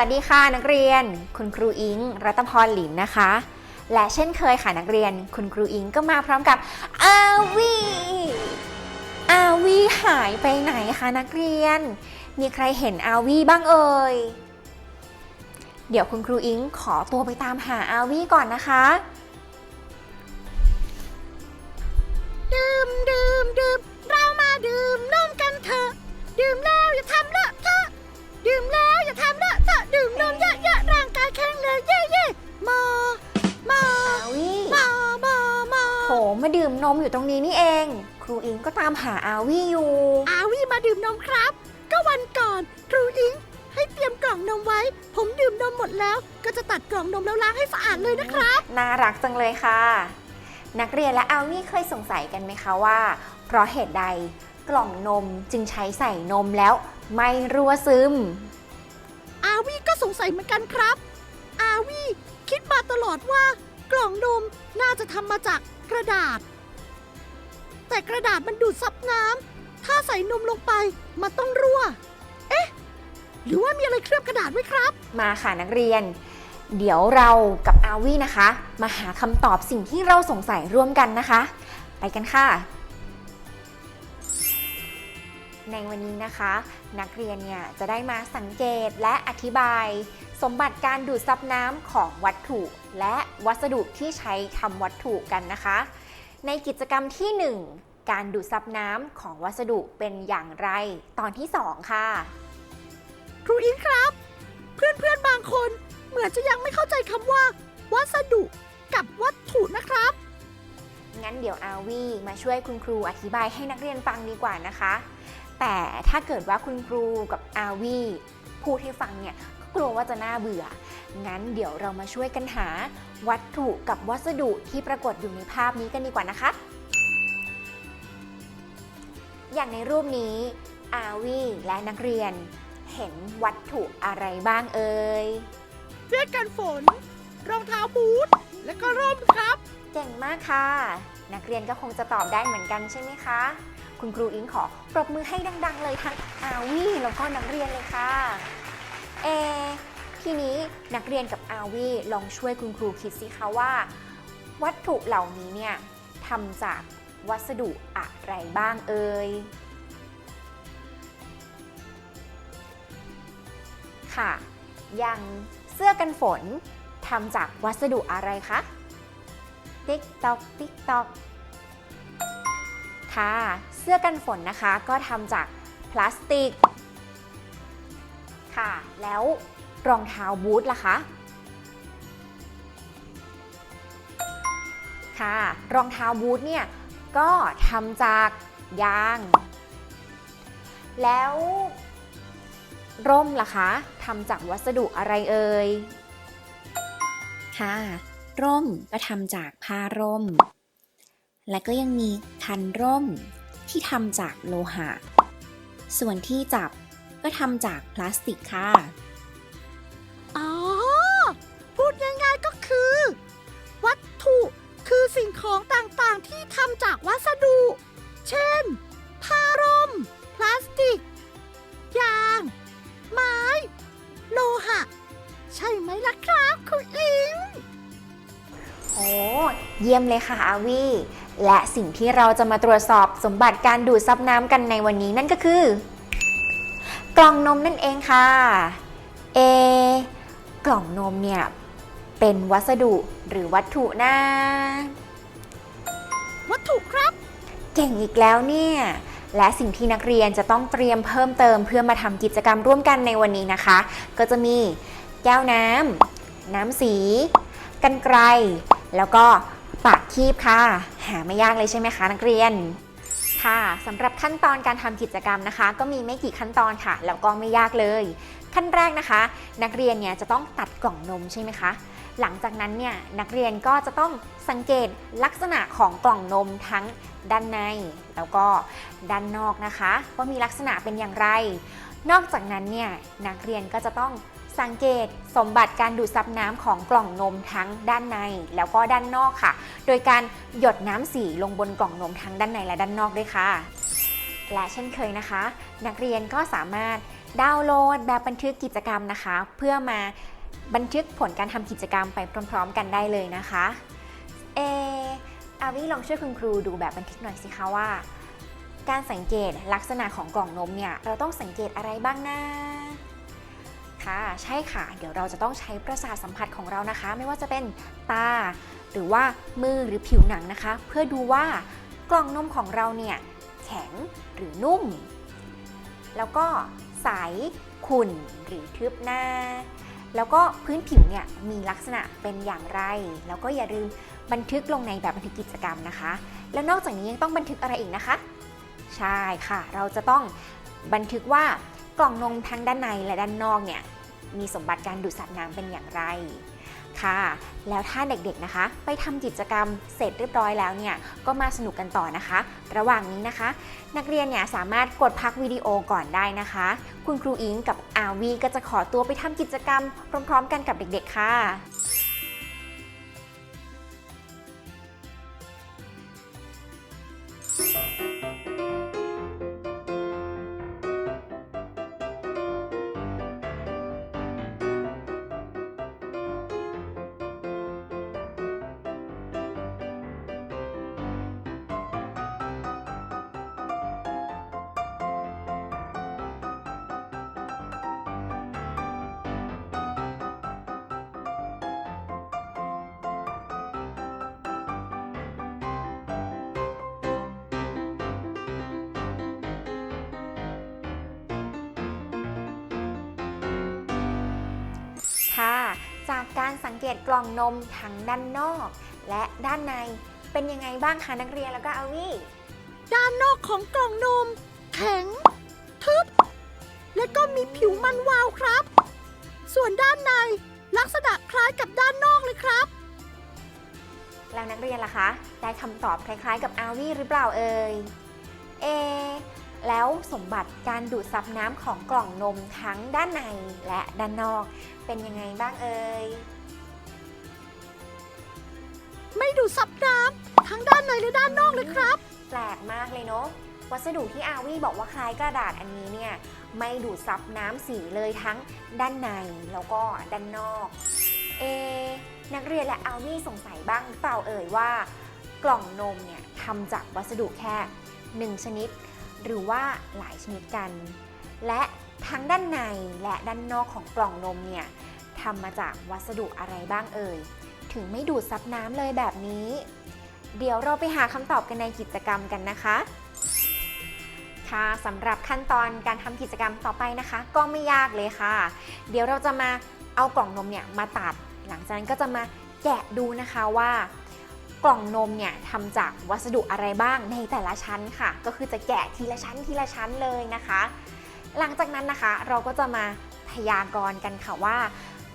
สวัสดีค่ะนักเรียน คุณครูอิง รัตพรหลิมนะคะ และเช่นเคยค่ะนักเรียน คุณครูอิงก็มาพร้อมกับอาวีอาวีหายไปไหนคะนักเรียน มีใครเห็นอาวีบ้างเอ่ยเดี๋ยวคุณครูอิงขอตัวไปตามหาอาวีก่อนนะคะดื่มดื่มดื่มเรามาดื่มนมกันเถอะ ดื่มแล้วอย่าทำเลอะเทอะดื่มแล้วอย่าทำเลอะ ดื่มนมเยอะๆร่างกายแข็งแรงเย่เย่มอมออาวีมอมอมอโถมาดื่มนมอยู่ตรงนี้นี่เอง ครูอิงก็ตามหาอาวีอยู่ อาวี่มาดื่มนมครับ ก็วันก่อนครูอิงให้เตรียมกล่องนมไว้ ผมดื่มนมหมดแล้ว ก็จะตัดกล่องนมแล้วล้างให้สะอาดเลยนะครับ น่ารักจังเลยค่ะ นักเรียนและอาวี่เคยสงสัยกันไหมคะว่า เพราะเหตุใดกล่องนมจึงใช้ใส่นมแล้วไม่รั่วซึม อาวีก็สงสัยเหมือนกันครับ อาวีคิดมาตลอดว่ากล่องนมน่าจะทำมาจากกระดาษ แต่กระดาษมันดูดซับน้ำถ้าใส่นมลงไปมันต้องรั่ว เอ๊ะ หรือว่ามีอะไรเคลือบกระดาษไว้ครับ มาค่ะนักเรียน เดี๋ยวเรากับอาวี่นะคะ มาหาคำตอบสิ่งที่เราสงสัยร่วมกันนะคะ ไปกันค่ะ ในวันนี้นะคะ นักเรียนเนี่ยจะได้มาสังเกตและอธิบาย สมบัติการดูดซับน้ำของวัตถุ และวัสดุที่ใช้ทำวัตถุกันนะคะ ในกิจกรรมที่ 1 การดูดซับน้ำของวัสดุเป็นอย่างไร ตอนที่ 2 ค่ะ ครูอินครับ เพื่อนๆบางคนเหมือนจะยังไม่เข้าใจคำว่า วัสดุกับวัตถุนะครับงั้นเดี๋ยวอาวีมาช่วยคุณครูอธิบายให้นักเรียนฟังดีกว่านะคะ แต่ถ้าเกิดว่าคุณครูกับอาวีพูดให้ฟังเนี่ยก็กลัวว่าจะน่าเบื่อ งั้นเดี๋ยวเรามาช่วยกันหาวัตถุกับวัสดุที่ปรากฏอยู่ในภาพนี้กันดีกว่านะคะ อย่างในรูปนี้อาวีและนักเรียน เห็นวัตถุอะไรบ้างเอ่ย เสื้อกันฝน รองเท้าบูท และก็ร่มครับ เก่งมากค่ะ นักเรียนก็คงจะตอบได้เหมือนกันใช่ไหมคะ คุณครูอิงขอปรบมือให้ดัง ๆ เลยทั้งอาวีแล้วก็นักเรียนเลยค่ะ เอ ทีนี้นักเรียนกับอาวีลองช่วยคุณครูคิดสิคะว่า วัตถุเหล่านี้เนี่ยทำจากวัสดุอะไรบ้างเอ่ย ค่ะ อย่างเสื้อกันฝนทำจากวัสดุอะไรคะ ติ๊กตอก ติ๊กตอก ค่ะ เสื้อกันฝนนะคะก็ทำจากพลาสติก ค่ะ แล้วรองเท้าบูทล่ะคะ ค่ะ รองเท้าบูทเนี่ยก็ทำจากยาง แล้วร่มล่ะคะทำจากวัสดุอะไรเอ่ย ค่ะ ร่มก็ทำจากผ้าร่ม และก็ยังมีคันร่มที่ทำจากโลหะ ส่วนที่จับก็ทำจากพลาสติกค่ะ อ๋อ พูดง่ายๆก็คือ วัตถุคือสิ่งของต่างๆที่ทำจากวัสดุ เช่น ผ้าร่ม พลาสติก ยาง ไม้ โลหะ ใช่ไหมล่ะครับ คุณอิง โอ้เยี่ยมเลยค่ะอาวีและสิ่งที่เราจะมาตรวจสอบสมบัติการดูดซับน้ำกันในวันนี้นั่นก็คือ กล่องนมนั่นเองค่ะเอกล่องนมเนี่ยเป็นวัสดุหรือวัตถุนะ วัตถุครับ เก่งอีกแล้วเนี่ย และสิ่งที่นักเรียนจะต้องเตรียมเพิ่มเติมเพื่อมาทำกิจกรรมร่วมกันในวันนี้นะคะ ก็จะมีแก้วน้ำน้ำสี กันไกล แล้วก็ปากคีบค่ะ หาไม่ยากเลยใช่ไหมคะ นักเรียนค่ะสำหรับขั้นตอนการทำกิจกรรมนะคะ ก็มีไม่กี่ขั้นตอนค่ะ แล้วก็ไม่ยากเลย ขั้นแรกนะคะ นักเรียนเนี่ยจะต้องตัดกล่องนมใช่ไหมคะ หลังจากนั้นเนี่ยนักเรียนก็จะต้องสังเกตลักษณะของกล่องนมทั้งด้านใน แล้วก็ด้านนอกนะคะ ว่ามีลักษณะเป็นอย่างไร นอกจากนั้นเนี่ยนักเรียนก็จะต้อง สังเกตสมบัติการดูดซับน้ำของกล่องนมทั้งด้านในแล้วก็ด้านนอกค่ะ โดยการหยดน้ำสีลงบนกล่องนมทั้งด้านในและด้านนอกด้วยค่ะ และเช่นเคยนะคะ นักเรียนก็สามารถดาวน์โหลดแบบบันทึกกิจกรรมนะคะ เพื่อมาบันทึกผลการทำกิจกรรมไปพร้อม ๆ กันได้เลยนะคะ เออาวิลองช่วยคุณครูดูแบบบันทึกหน่อยสิคะว่า การสังเกตลักษณะของกล่องนมเนี่ยเราต้องสังเกตอะไรบ้างนะ ค่ะใช่ค่ะ เดี๋ยวเราจะต้องใช้ประสาทสัมผัสของเรานะคะ ไม่ว่าจะเป็นตา หรือว่ามือหรือผิวหนังนะคะ เพื่อดูว่ากล่องนมของเราเนี่ยแข็งหรือนุ่ม แล้วก็ใสขุ่นหรือทึบหน้า แล้วก็พื้นผิวเนี่ยมีลักษณะเป็นอย่างไร แล้วก็อย่าลืมบันทึกลงในแบบบันทึกกิจกรรมนะคะ แล้วนอกจากนี้ยังต้องบันทึกอะไรอีกนะคะ ใช่ค่ะ เราจะต้องบันทึกว่า กล่องนมทั้งด้านในและด้านนอกเนี่ยมีสมบัติการดูดซับน้ำเป็นอย่างไรค่ะ แล้วถ้าเด็กๆนะคะ ไปทำกิจกรรมเสร็จเรียบร้อยแล้วเนี่ยก็มาสนุกกันต่อนะคะ ระหว่างนี้นะคะ นักเรียนเนี่ยสามารถกดพักวิดีโอก่อนได้นะคะ คุณครูอิงกับอาวีก็จะขอตัวไปทำกิจกรรมพร้อม ๆ กันกับเด็กๆค่ะค่ะ สังเกตกล่องนมทั้งด้านนอก และด้านในเป็นยังไงบ้างคะนักเรียนแล้วก็อาวีด้านนอกของกล่องนม แข็ง ทึบ และก็มีผิวมันวาวครับ ส่วนด้านในลักษณะคล้ายกับด้านนอกเลยครับ แล้วนักเรียนล่ะคะ ได้คำตอบคล้ายๆ กับอาวีหรือเปล่าเอ่ยเอะแล้วสมบัติการดูดซับน้ำของกล่องนมทั้งด้านในและด้านนอก เป็นยังไงบ้างเอ่ย ไม่ดูดซับน้ำทั้งด้านในและด้านนอกเลยครับ แปลกมากเลยเนาะ วัสดุที่อาวี่บอกว่าคล้ายกระดาษอันนี้เนี่ย ไม่ดูดซับน้ำสีเลยทั้งด้านในแล้วก็ด้านนอก เอ นักเรียนและอาวี่สงสัยบ้างหรือเปล่าเอ่ยว่า กล่องนมเนี่ยทำจากวัสดุแค่หนึ่งชนิด หรือว่าหลายชนิดกัน และทั้งด้านในและด้านนอกของกล่องนมเนี่ยทำมาจากวัสดุอะไรบ้างเอ่ย ถึงไม่ดูดซับน้ำเลยแบบนี้ เดี๋ยวเราไปหาคำตอบกันในกิจกรรมกันนะคะ ค่ะสำหรับขั้นตอนการทำกิจกรรมต่อไปนะคะ ก็ไม่ยากเลยค่ะ เดี๋ยวเราจะมาเอากล่องนมเนี่ยมาตัด หลังจากนั้นก็จะมาแกะดูนะคะว่ากล่องนมเนี่ยทำจากวัสดุอะไรบ้างในแต่ละชั้นค่ะ ก็คือจะแกะทีละชั้นทีละชั้นเลยนะคะ หลังจากนั้นนะคะเราก็จะมาพยากรณ์กันค่ะว่า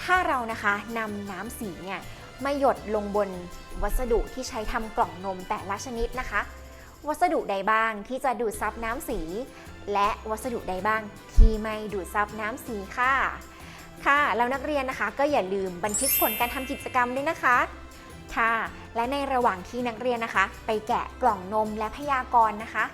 ถ้าเรานะคะนำน้ำสีเนี่ย ไมาหยดลงบนวัสดุที่ใช้ทำกล่องนมแต่ละชนิดนะคะ วัสดุใดบ้างที่จะดูดซับน้ำสี และวัสดุใดบ้างที่ไม่ดูดซับน้ำสีค่ะ ค่ะแล้วนักเรียนนะคะ ก็อย่าลืมบันทึกผลการทำกิจกรรมด้วยนะคะค่ะ และในระหว่างที่นักเรียนนะคะ ไปแกะกล่องนมและพยากรณ์นะคะ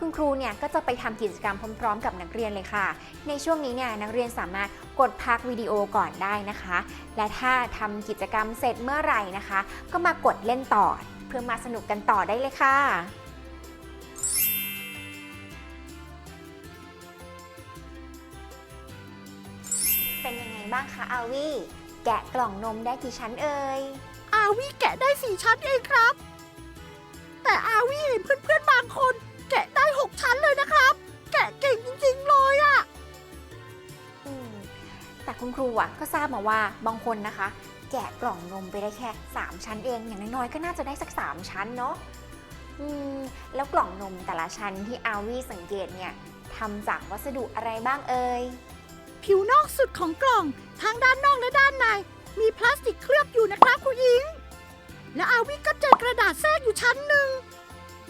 คุณครูเนี่ยก็จะไปทำกิจกรรมพร้อมๆ กับนักเรียนเลยค่ะ ในช่วงนี้เนี่ยนักเรียนสามารถกดพักวิดีโอก่อนได้นะคะ และถ้าทำกิจกรรมเสร็จเมื่อไหร่นะคะ ก็มากดเล่นต่อ เพื่อมาสนุกกันต่อได้เลยค่ะเป็นยังไงบ้างคะอาวีแกะกล่องนมได้กี่ชั้นเอ่ยอาวีแกะได้สี่ชั้นเองครับ แต่อาวีเห็นเพื่อนๆบางคน แกะได้หกชั้นเลยนะครับ แกะเก่งจริงๆเลยอะ อืมแต่คุณครูอะก็ทราบมาว่าบางคนนะคะ แกะกล่องนมไปได้แค่ 3 ชั้นเอง อย่างน้อยๆก็น่าจะได้สัก 3 ชั้นเนาะอืมแล้วกล่องนมแต่ละชั้นที่อาวีสังเกตเนี่ยทำจากวัสดุอะไรบ้างเอ่ย ผิวนอกสุดของกล่อง ทั้งด้านนอกและด้านใน มีพลาสติกเคลือบอยู่นะครับคุณหญิง และอาวีก็เจอกระดาษแทรกอยู่ชั้นหนึ่ง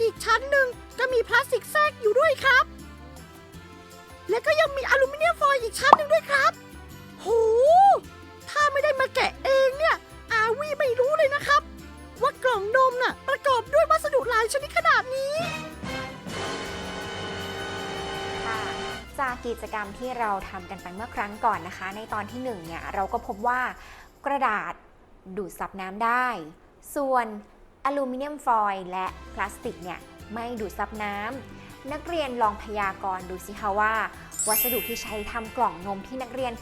อีกชั้นหนึ่ง ก็มีพลาสติกแทรกอยู่ด้วยครับ และก็ยังมีอลูมิเนียมฟอยล์อีกชั้นหนึ่งด้วยครับโหถ้าไม่ได้มาแกะเองเนี่ย อาวีไม่รู้เลยนะครับ ว่ากล่องนมน่ะประกอบด้วยวัสดุหลายชนิดขนาดนี้ ค่ะจากกิจกรรมที่เราทำกันไปเมื่อครั้งก่อนนะคะ ในตอนที่หนึ่งเนี่ยเราก็พบว่ากระดาษดูดซับน้ำได้ ส่วนอลูมิเนียมฟอยล์และพลาสติกเนี่ย ไม่ดูดซับน้ำ นักเรียนลองพยากรณ์ดูสิคะว่า วัสดุที่ใช้ทำกล่องนมที่นักเรียน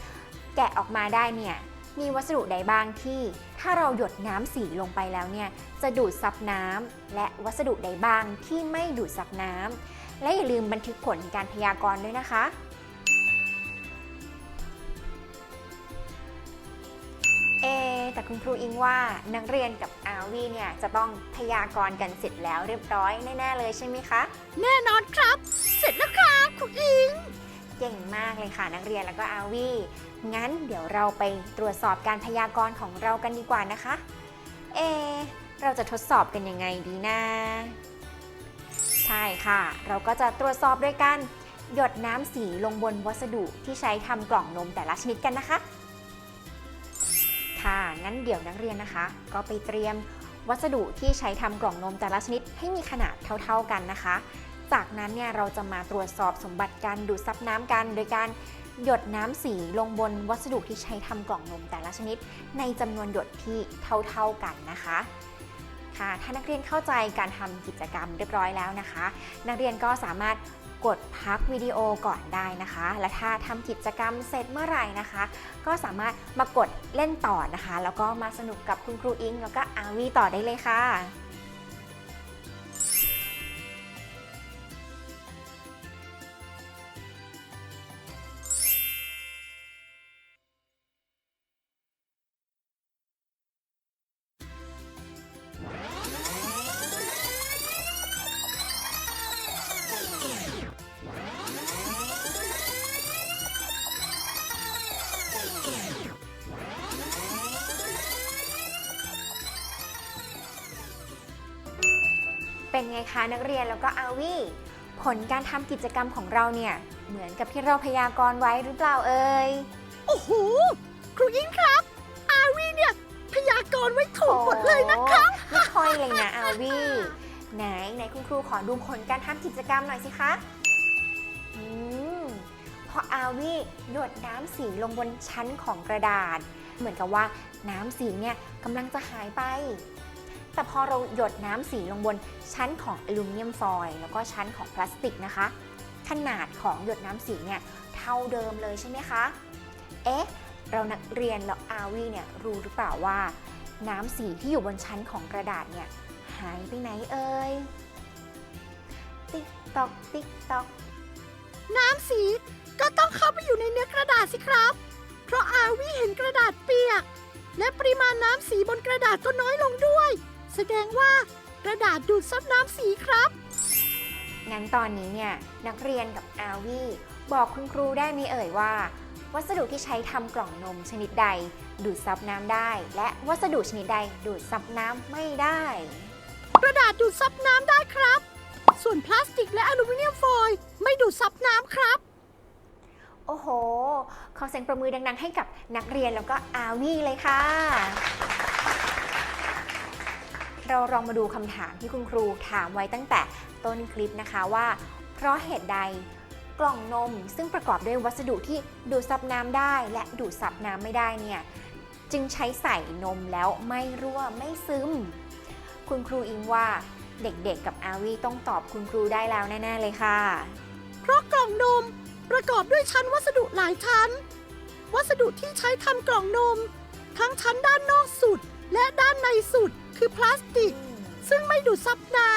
แกะออกมาได้เนี่ยมีวัสดุใดบ้างที่ ถ้าเราหยดน้ำสีลงไปแล้วเนี่ยจะดูดซับน้ำและวัสดุใดบ้างที่ไม่ดูดซับน้ำและอย่าลืมบันทึกผลการพยากรณ์ด้วยนะคะ เอแต่คุณครูอิงว่านักเรียนกับอาวีเนี่ยจะต้องพยากรณ์กันเสร็จแล้วเรียบร้อยแน่ๆเลยใช่ไหมคะ แน่นอนครับ เสร็จแล้วครับครูอิง เก่งมากเลยค่ะนักเรียนแล้วก็อาวีงั้นเดี๋ยวเราไปตรวจสอบการพยากรณ์ของเรากันดีกว่านะคะ เอ เราจะทดสอบกันยังไงดีนะ ใช่ค่ะ เราก็จะตรวจสอบด้วยการหยดน้ำสีลงบนวัสดุที่ใช้ทำกล่องนมแต่ละชนิดกันนะคะ ค่ะ งั้นเดี๋ยวนักเรียนนะคะ ก็ไปเตรียมวัสดุที่ใช้ทำกล่องนมแต่ละชนิดให้มีขนาดเท่าๆกันนะคะ จากนั้นเนี่ยเราจะมาตรวจสอบสมบัติการดูดซับน้ำกัน โดยการหยดน้ำสีลงบนวัสดุที่ใช้ทำกล่องนมแต่ละชนิด ในจำนวนหยดที่เท่าๆกันนะคะค่ะถ้านักเรียนเข้าใจการทำกิจกรรมเรียบร้อยแล้วนะคะ นักเรียนก็สามารถ กดพักวิดีโอก่อนได้นะคะ และถ้าทำกิจกรรมเสร็จเมื่อไหร่นะคะ ก็สามารถมากดเล่นต่อนะคะ แล้วก็มาสนุกกับคุณครูอิง แล้วก็อาวีต่อได้เลยค่ะ เป็นไงคะนักเรียนแล้วก็อาวีผลการทำกิจกรรมของเราเนี่ย เหมือนกับที่เราพยากรณ์ไว้หรือเปล่าเอ่ยโอ้โหครูอิงครับ อาวีเนี่ยพยากรณ์ไว้ถูกหมดเลยนะครับโอ้ไม่ค่อยเลยนะอาวีไหนไหนคุณครูขอดูผลการทำกิจกรรมหน่อยสิคะอืมพออาวีหยดน้ำสีลงบนชั้นของกระดาษ เหมือนกับว่าน้ำสีเนี่ยกำลังจะหายไป แต่พอเราหยดน้ำสีลงบนชั้นของอลูมิเนียมฟอยล์แล้วก็ชั้นของพลาสติกนะคะ ขนาดของหยดน้ำสีเนี่ยเท่าเดิมเลยใช่ไหมคะ เอ๊ะ เรานักเรียนแล้วอาวีเนี่ยรู้หรือเปล่าว่า น้ำสีที่อยู่บนชั้นของกระดาษเนี่ยหายไปไหนเอ่ย ติ๊กตอกติ๊กตอกน้ำสีก็ต้องเข้าไปอยู่ในเนื้อกระดาษสิครับ เพราะอาวีเห็นกระดาษเปียก และปริมาณน้ำสีบนกระดาษก็น้อยลงด้วย แสดงว่ากระดาษดูดซับน้ำสีครับ งั้นตอนนี้เนี่ยนักเรียนกับอาวีบอกคุณครูได้ไหมเอ่ยว่า วัสดุที่ใช้ทำกล่องนมชนิดใด ดูดซับน้ำได้ และวัสดุชนิดใดดูดซับน้ำไม่ได้ กระดาษดูดซับน้ำได้ครับ ส่วนพลาสติกและอลูมิเนียมฟอยล์ไม่ดูดซับน้ำครับ โอ้โห ขอเสียงประมือดังๆ ให้กับนักเรียนแล้วก็อาวีเลยค่ะ เราลองมาดูคำถามที่คุณครูถามไว้ตั้งแต่ต้นคลิปนะคะว่า เพราะเหตุใดกล่องนม ซึ่งประกอบด้วยวัสดุที่ดูดซับน้ำได้ และดูดซับน้ำไม่ได้เนี่ยจึงใช้ใส่นมแล้วไม่รั่วไม่ซึม คุณครูอิงว่าเด็กๆกับอาวีต้องตอบคุณครูได้แล้วแน่ๆเลยค่ะ เพราะกล่องนมประกอบด้วยชั้นวัสดุหลายชั้น วัสดุที่ใช้ทำกล่องนม ทั้งชั้นด้านนอกสุดและด้านในสุด คือพลาสติก ซึ่งไม่ดูดซับน้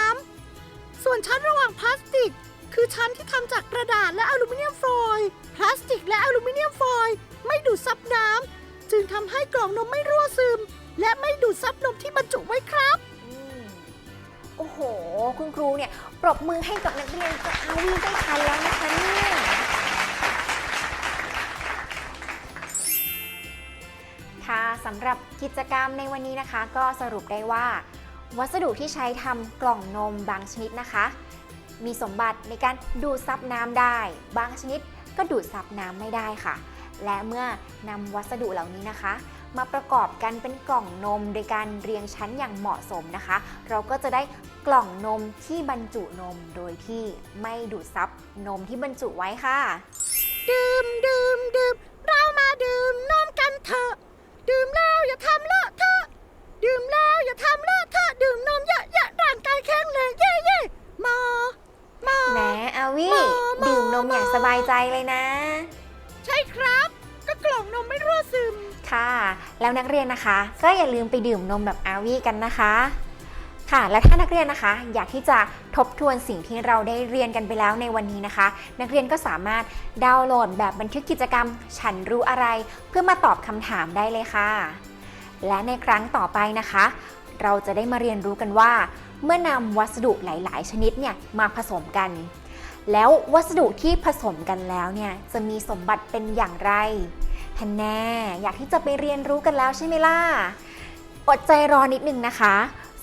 ำ ส่วนชั้นระหว่างพลาสติก คือชั้นที่ทำจากกระดาษและอลูมิเนียมฟอยล์พลาสติกและอลูมิเนียมฟอยล์ไม่ดูดซับน้ำ จึงทำให้กล่องนมไม่รั่วซึม และไม่ดูดซับนมที่บรรจุไว้ครับ โอ้โห คุณครูเนี่ย ปรบมือให้กับนักเรียนกับอาวีได้ทันแล้วนะคะเนี่ย สำหรับกิจกรรมในวันนี้นะคะ ก็สรุปได้ว่า วัสดุที่ใช้ทำกล่องนมบางชนิดนะคะ มีสมบัติในการดูดซับน้ำได้ บางชนิดก็ดูดซับน้ำไม่ได้ค่ะ และเมื่อนำวัสดุเหล่านี้นะคะ มาประกอบกันเป็นกล่องนมโดยการเรียงชั้นอย่างเหมาะสมนะคะ เราก็จะได้กล่องนมที่บรรจุนมโดยที่ไม่ดูดซับนมที่บรรจุไว้ค่ะ ดื่มดื่มดื่มเรามาดื่มนมกันเถอะ ดื่มแล้วอย่าทำเลอะเทอะดื่มแล้วอย่าทำเลอะเทอะดื่มนมเยอะๆร่างกายแข็งแรงเย่เย่ๆหมอหมอ แหมอาวีหมอหมอ ดื่มนมอย่างสบายใจเลยนะ ใช่ครับ ก็กล่องนมไม่รั่วซึม ค่ะ แล้วนักเรียนนะคะ ก็อย่าลืมไปดื่มนมแบบอาวีกันนะคะ ค่ะ และถ้านักเรียนนะคะ อยากที่จะทบทวนสิ่งที่เราได้เรียนกันไปแล้วในวันนี้นะคะ นักเรียนก็สามารถดาวน์โหลดแบบบันทึกกิจกรรม ฉันรู้อะไร เพื่อมาตอบคำถามได้เลยค่ะ และในครั้งต่อไปนะคะ เราจะได้มาเรียนรู้กันว่า เมื่อนำวัสดุหลาย ๆ ชนิดเนี่ยมาผสมกัน แล้ววัสดุที่ผสมกันแล้วเนี่ยจะมีสมบัติเป็นอย่างไรฮันแน่อยากที่จะไปเรียนรู้กันแล้วใช่ไหมล่ะอดใจรอนิดนึงนะคะ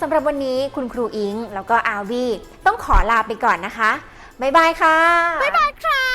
สำหรับวันนี้คุณครูอิงแล้วก็อาวีต้องขอลาไปก่อนนะคะ บ๊ายบายค่ะ บ๊ายบายครับ